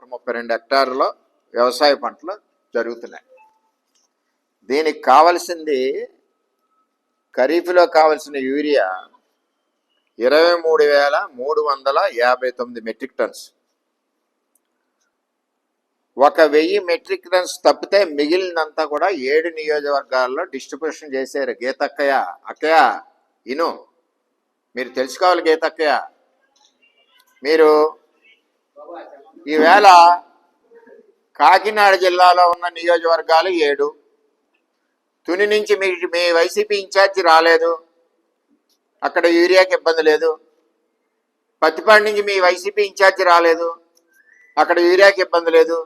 నూట ముప్పై రెండు హెక్టార్లో వ్యవసాయ పంటలు జరుగుతున్నాయి. దీనికి కావలసింది ఖరీఫ్లో కావలసిన యూరియా ఇరవై మూడు వేల మూడు వందల యాభై తొమ్మిది మెట్రిక్ టన్స్. ఒక వెయ్యి మెట్రిక్ టన్స్ తప్పితే మిగిలినంతా కూడా ఏడు నియోజకవర్గాల్లో డిస్ట్రిబ్యూషన్ చేశారు గీతక్కయ్య. అక్కయ్య ఇను మీరు తెలుసుకోవాలి గీతక్కయ్య. మీరు ఈవేళ కాకినాడ జిల్లాలో ఉన్న నియోజకవర్గాలు ఏడు. తుని నుంచి మీ మీ వైసీపీ ఇన్ఛార్జి రాలేదు. అక్కడ యూరియాకి ఇబ్బంది లేదు. పత్తిపాడు నుంచి మీ వైసీపీ ఇన్ఛార్జి రాలేదు. అక్కడ యూరియాకి ఇబ్బంది లేదు.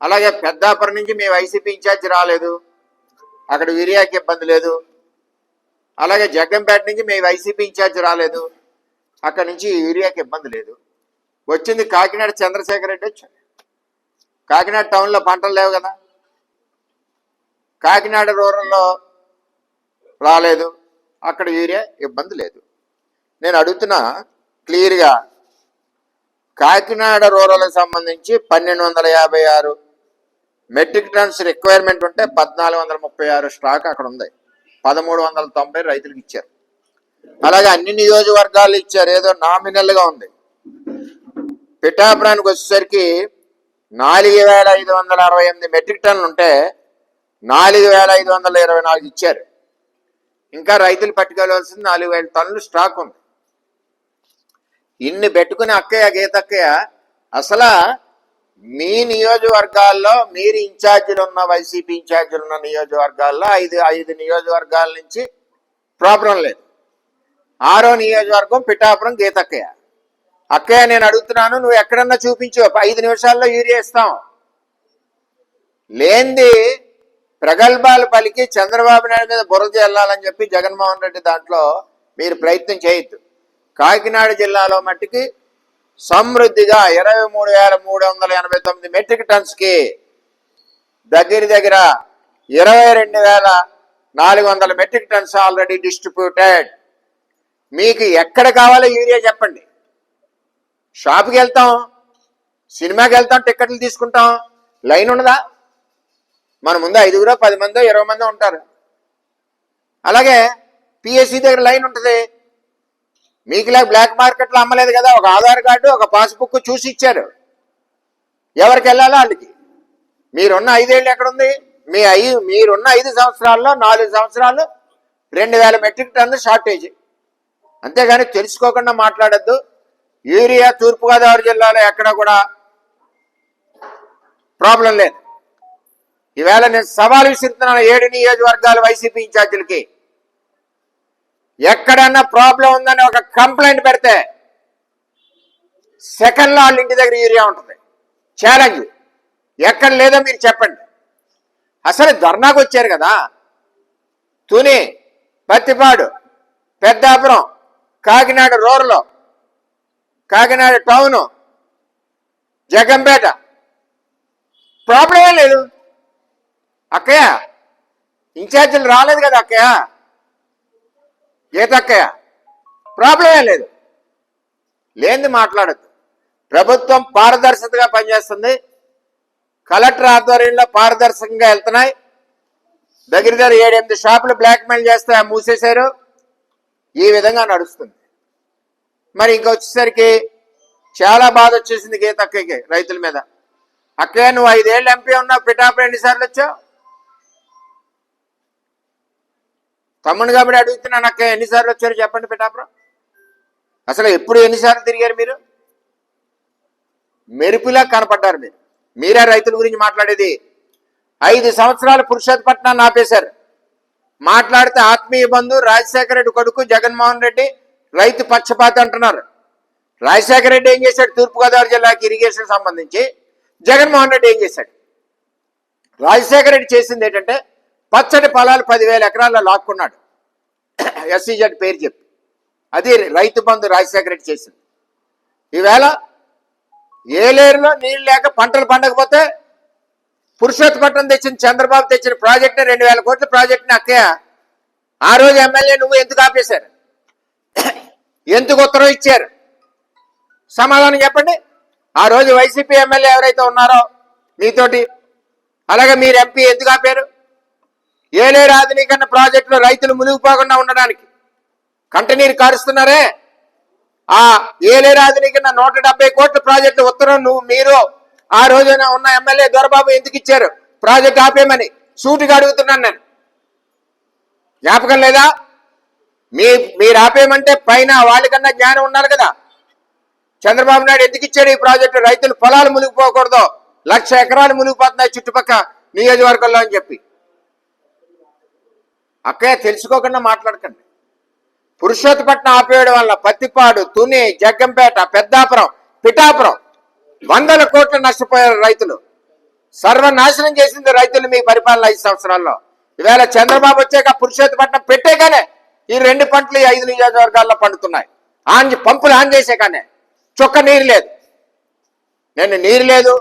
అలాగే పెద్దాపురం నుంచి మీ వైసీపీ ఇన్ఛార్జి రాలేదు. అక్కడ యూరియాకి ఇబ్బంది లేదు. అలాగే జగ్గంపేట నుంచి మీ వైసీపీ ఇన్ఛార్జి రాలేదు. అక్కడ నుంచి యూరియాకి ఇబ్బంది లేదు. వచ్చింది కాకినాడ చంద్రశేఖర్ రెడ్డి వచ్చాడు కాకినాడ టౌన్లో పంటలు లేవు కదా. కాకినాడ రూరల్లో రాలేదు. అక్కడ యూరియా ఇబ్బంది లేదు. నేను అడుగుతున్నా క్లియర్గా. కాకినాడ రూరల్కి సంబంధించి పన్నెండు వందల యాభై ఆరు మెట్రిక్ టన్స్ రిక్వైర్మెంట్ ఉంటే పద్నాలుగు వందల ముప్పై ఆరు స్టాక్ అక్కడ ఉంది. పదమూడు వందల తొంభై రైతులకు ఇచ్చారు. అలాగే అన్ని నియోజకవర్గాలు ఇచ్చారు. ఏదో నామినల్గా ఉంది. పిఠాపురానికి వచ్చేసరికి నాలుగు వేల ఐదు వందల అరవై ఎనిమిది మెట్రిక్ టన్నులు ఉంటే నాలుగు వేల ఐదు వందల ఇరవై నాలుగు ఇచ్చారు. ఇంకా రైతులు పట్టుకెళ్ళవలసింది నాలుగు వేల టన్నులు స్టాక్ ఉంది. ఇన్ని పెట్టుకుని అక్కయ్య గీతక్కయ్య అసలు మీ నియోజకవర్గాల్లో మీరు ఇన్ఛార్జీలు ఉన్న వైసీపీ ఇన్ఛార్జీలు ఉన్న నియోజకవర్గాల్లో ఐదు ఐదు నియోజకవర్గాల నుంచి ప్రాబ్లం లేదు. ఆరో నియోజకవర్గం పిఠాపురం గీతక్కయ్య. అక్కయ్య నేను అడుగుతున్నాను నువ్వు ఎక్కడన్నా చూపించు. ఐదు నిమిషాల్లో యూరియా ఇస్తాం. లేంది ప్రగల్భాలు పలికి చంద్రబాబు నాయుడు మీద బురద వెళ్ళాలని చెప్పి జగన్మోహన్ రెడ్డి దాంట్లో మీరు ప్రయత్నం చేయొద్దు. కాకినాడ జిల్లాలో మట్టికి సమృద్ధిగా ఇరవై మూడు వేల మూడు వందల ఎనభై తొమ్మిది మెట్రిక్ టన్స్కి దగ్గర దగ్గర ఇరవై రెండు వేల నాలుగు వందల మెట్రిక్ టన్స్ ఆల్రెడీ డిస్ట్రిబ్యూటెడ్. మీకు ఎక్కడ కావాలో యూరియా చెప్పండి. షాప్కి వెళ్తాం సినిమాకి వెళ్తాం టిక్కెట్లు తీసుకుంటాం. లైన్ ఉండదా? మన ముందు ఐదుగురో పది మందో ఇరవై మందో ఉంటారు అలాగే పిఎస్సి దగ్గర లైన్ ఉంటుంది. మీకులా బ్లాక్ మార్కెట్లో అమ్మలేదు కదా ఒక ఆధార్ కార్డు ఒక పాస్బుక్ చూసి ఇచ్చారు. ఎవరికి వెళ్ళాలో వాళ్ళకి? మీరున్న ఐదేళ్ళు ఎక్కడుంది? మీ ఐ మీరున్న ఐదు సంవత్సరాల్లో నాలుగు సంవత్సరాలు రెండు వేల మెట్రిక్ టన్ను షార్టేజ్. అంతేగాని తెలుసుకోకుండా మాట్లాడద్దు. యూరియా తూర్పుగోదావరి జిల్లాలో ఎక్కడ కూడా ప్రాబ్లం లేదు. ఈవేళ నేను సవాల్ విసిరుతున్నాను ఏడు నియోజకవర్గాల వైసీపీ ఇన్ఛార్జీలకి. ఎక్కడన్నా ప్రాబ్లం ఉందని ఒక కంప్లైంట్ పెడితే సెకండ్లో వాళ్ళ ఇంటి దగ్గర ఏరియా ఉంటుంది. ఛాలెంజ్. ఎక్కడ లేదో మీరు చెప్పండి. అసలు ధర్నాకు వచ్చారు కదా. Tuni Pattipadu Peddapuram Kakinada rural Kakinada town Jaggampeta. ప్రాబ్లమే లేదు. అక్కయ్య ఇన్ఛార్జీలు రాలేదు కదా అక్కయ్య? ఏతక్కయ్య ప్రాబ్లమే లేదు. లేనిది మాట్లాడద్దు. ప్రభుత్వం పారదర్శకగా పనిచేస్తుంది. కలెక్టర్ ఆధ్వర్యంలో పారదర్శకంగా వెళ్తున్నాయి. దగ్గర దగ్గర ఏడెనిమిది షాపులు బ్లాక్మెయిల్ చేస్తే మూసేశారు. ఈ విధంగా నడుస్తుంది. మరి ఇంకా వచ్చేసరికి చాలా బాధ వచ్చేసింది గీతక్కకి రైతుల మీద. అక్కయ్య నువ్వు ఐదేళ్ళు ఎంపీ ఉన్నావు పిఠాపురం ఎన్నిసార్లు వచ్చావు? తమ్ముడు కాబట్టి అడుగుతున్నాను అక్క ఎన్నిసార్లు వచ్చారు చెప్పండి పిఠాపురం? అసలు ఎప్పుడు ఎన్నిసార్లు తిరిగారు మీరు? మెరుపులా కనపడ్డారు మీరు. మీరే రైతుల గురించి మాట్లాడేది. ఐదు సంవత్సరాలు పురుషోత్పట్నాన్ని ఆపేశారు. మాట్లాడితే ఆత్మీయ బంధు రాజశేఖర రెడ్డి కొడుకు జగన్మోహన్ రెడ్డి రైతు పక్షపాతి అంటున్నారు. రాజశేఖర రెడ్డి ఏం చేశాడు? తూర్పుగోదావరి జిల్లాకి ఇరిగేషన్ సంబంధించి జగన్మోహన్ రెడ్డి ఏం చేశాడు? రాజశేఖర రెడ్డి చేసింది ఏంటంటే పచ్చడి పొలాలు పదివేల ఎకరాల్లో లాక్కున్నాడు. ఎస్సీజెడ్ పేరు చెప్పి. అది రైతు బంధు రాజశేఖర రెడ్డి చేసింది. ఈవేళ ఏలేరులో నీళ్ళు లేక పంటలు పండకపోతే పురుషోత్పట్నం తెచ్చిన చంద్రబాబు తెచ్చిన ప్రాజెక్ట్ రెండు వేల కోట్ల ప్రాజెక్ట్ని అక్కయ్య ఆ రోజు ఎమ్మెల్యే నువ్వు ఎందుకు ఆపేశారు? ఎందుకు ఉత్తరం ఇచ్చారు? సమాధానం చెప్పండి. ఆ రోజు వైసీపీ ఎమ్మెల్యే ఎవరైతే ఉన్నారో మీతోటి అలాగే మీరు ఎంపీ ఎందుకు ఆపారు? ఏలే రాజనీకరణ ప్రాజెక్టులో రైతులు మునిగిపోకుండా ఉండడానికి కంటనీరు కారుస్తున్నారే? ఆ ఏలే రాజనీకరణ నూట డెబ్బై కోట్ల ప్రాజెక్టు ఉత్తరం నువ్వు మీరు ఆ రోజున ఉన్న ఎమ్మెల్యే దొరబాబు ఎందుకు ఇచ్చారు? ప్రాజెక్ట్ ఆపేయమని సూటిగా అడుగుతున్నాను నేను. జ్ఞాపకం లేదా? మీ మీరు ఆపేయమంటే పైన వాళ్ళకన్నా జ్ఞానం ఉండాలి కదా. చంద్రబాబు నాయుడు ఎందుకు ఇచ్చాడు ఈ ప్రాజెక్టు? రైతులు పొలాలు మునిగిపోకూడదు. లక్ష ఎకరాలు మునిగిపోతున్నాయి చుట్టుపక్క నియోజకవర్గంలో అని చెప్పి. అక్కయ్య తెలుసుకోకుండా మాట్లాడకండి. పురుషోత్తపట్నం ఆపేయడం వల్ల పత్తిపాడు తుని జగ్గంపేట పెద్దాపురం పిఠాపురం వందల కోట్లు నష్టపోయారు రైతులు. సర్వనాశనం చేసింది రైతులు మీ పరిపాలన ఐదు సంవత్సరాల్లో. ఈవేళ చంద్రబాబు వచ్చాక పురుషోత్తపట్నం పెట్టేగానే ఈ రెండు పంటలు ఈ ఐదు నియోజకవర్గాల్లో పండుతున్నాయి. ఆన్ పంపులు ఆన్ చేసే కానీ చుక్క నీరు లేదు. నేను నీరు లేదు.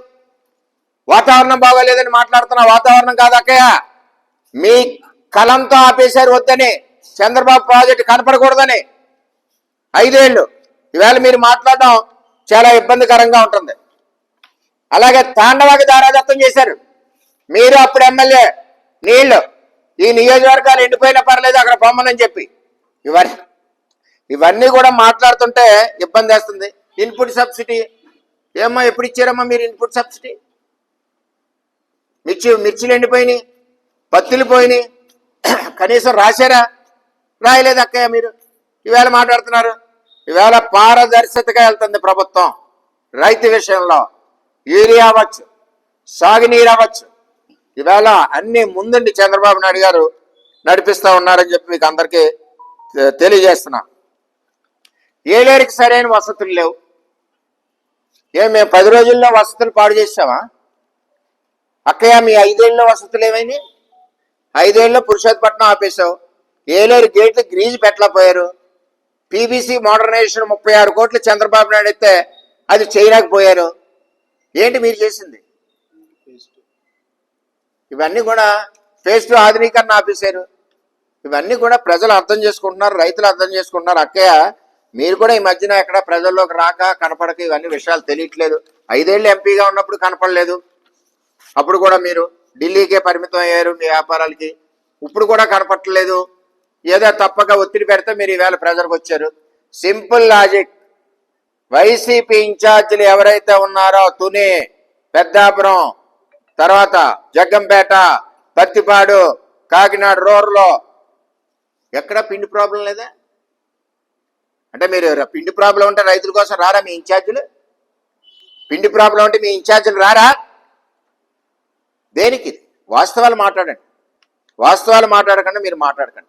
వాతావరణం బాగోలేదని మాట్లాడుతున్నా. వాతావరణం కాదు అక్కయ్య. మీ కలంతో ఆపేశారు వద్దని చంద్రబాబు ప్రాజెక్టు కనపడకూడదని ఐదేళ్ళు. ఈవేళ మీరు మాట్లాడడం చాలా ఇబ్బందికరంగా ఉంటుంది. అలాగే తాండవాకి దారాదత్తం చేశారు. మీరు అప్పుడు ఎమ్మెల్యే నీళ్ళు ఈ నియోజకవర్గాలు ఎండిపోయినా పర్లేదు అక్కడ పొమ్మనని చెప్పి. ఇవన్నీ ఇవన్నీ కూడా మాట్లాడుతుంటే ఇబ్బంది వేస్తుంది. Input subsidy. ఏమ్మా ఎప్పుడు ఇచ్చారమ్మా మీరు ఇన్పుట్ సబ్సిడీ? మిర్చి మిర్చిలు ఎండిపోయినాయి పత్తులు పోయినాయి. కనీసం రాశారా? రాయలేదు అక్కయ్య మీరు. ఈవేళ మాట్లాడుతున్నారు. ఈవేళ పారదర్శకతగా వెళ్తుంది ప్రభుత్వం. రైతు విషయంలో యూరియా అవ్వచ్చు? సాగునీరు అవ్వచ్చు? ఈవేళ అన్ని ముందుండి చంద్రబాబు నాయుడు గారు నడిపిస్తా ఉన్నారని చెప్పి మీకు అందరికీ తెలియజేస్తున్నా. ఏలేరికి సరైన వసతులు లేవు? ఏం మేము పది రోజుల్లో వసతులు పాడు చేసామా? అక్కయ్య మీ ఐదేళ్ళలో వసతులు ఏమైనాయి ఐదేళ్ళలో పురుషోత్పట్నం ఆపేశావు. ఏలేరు గేట్లు గ్రీజ్ పెట్టలేకపోయారు. పీబీసీ మోడర్నైజేషన్ ముప్పై ఆరు కోట్లు చంద్రబాబు నాయుడు అయితే అది చేయలేకపోయారు. ఏంటి మీరు చేసింది? ఇవన్నీ కూడా ఫేస్ టు ఆధునీకరణ ఆపేశారు. ఇవన్నీ కూడా ప్రజలు అర్థం చేసుకుంటున్నారు రైతులు అర్థం చేసుకుంటున్నారు. అక్కయ్య మీరు కూడా ఈ మధ్యన ఎక్కడ ప్రజల్లోకి రాక కనపడక ఇవన్నీ విషయాలు తెలియట్లేదు. ఐదేళ్ళు ఎంపీగా ఉన్నప్పుడు కనపడలేదు. అప్పుడు కూడా మీరు ఢిల్లీకే పరిమితం అయ్యారు మీ వ్యాపారాలకి. ఇప్పుడు కూడా కనపట్టలేదు ఏదో తప్పక ఒత్తిడి పెడితే మీరు ఈవేళ ప్రజలకు వచ్చారు. Simple logic. వైసీపీ ఇన్ఛార్జీలు ఎవరైతే ఉన్నారో తుని పెద్దాపురం తర్వాత జగ్గంపేట పత్తిపాడు కాకినాడ రోడ్లో ఎక్కడ పిండి ప్రాబ్లం లేదా? అంటే మీరు పిండి ప్రాబ్లం ఉంటే రైతుల కోసం రారా మీ ఇన్ఛార్జీలు? పిండి ప్రాబ్లం ఉంటే మీ ఇన్ఛార్జీలు రారా? దేనికి? వాస్తవాలు మాట్లాడండి. వాస్తవాలు మాట్లాడకుండా మీరు మాట్లాడకండి.